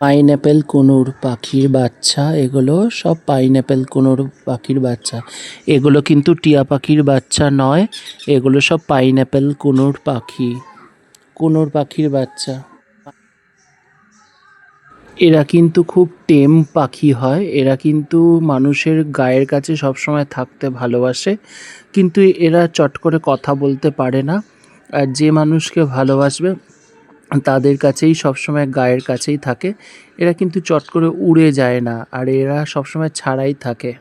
Pineapple, কুনুর পাখির বাচ্চা, এগুলো সব পাইনঅ্যাপেল, কুনুর পাখির বাচ্চা। এগুলো কিন্তু টিয়া পাখির বাচ্চা নয়, এগুলো সব পাইনঅ্যাপেল, কুনুর পাখি, কুনুর পাখির বাচ্চা। এরা কিন্তু খুব টেম পাখি হয়, এরা কিন্তু মানুষের গায়ের কাছে সবসময় থাকতে ভালোবাসে, কিন্তু এরা চট করে কথা বলতে পারে না, আর যে মানুষকে ভালোবাসবে তাদের কাছেই, সবসময় গায়ের কাছেই থাকে। এরা কিন্তু চট করে উড়ে যায় না, আর এরা সবসময় ছাড়াই থাকে।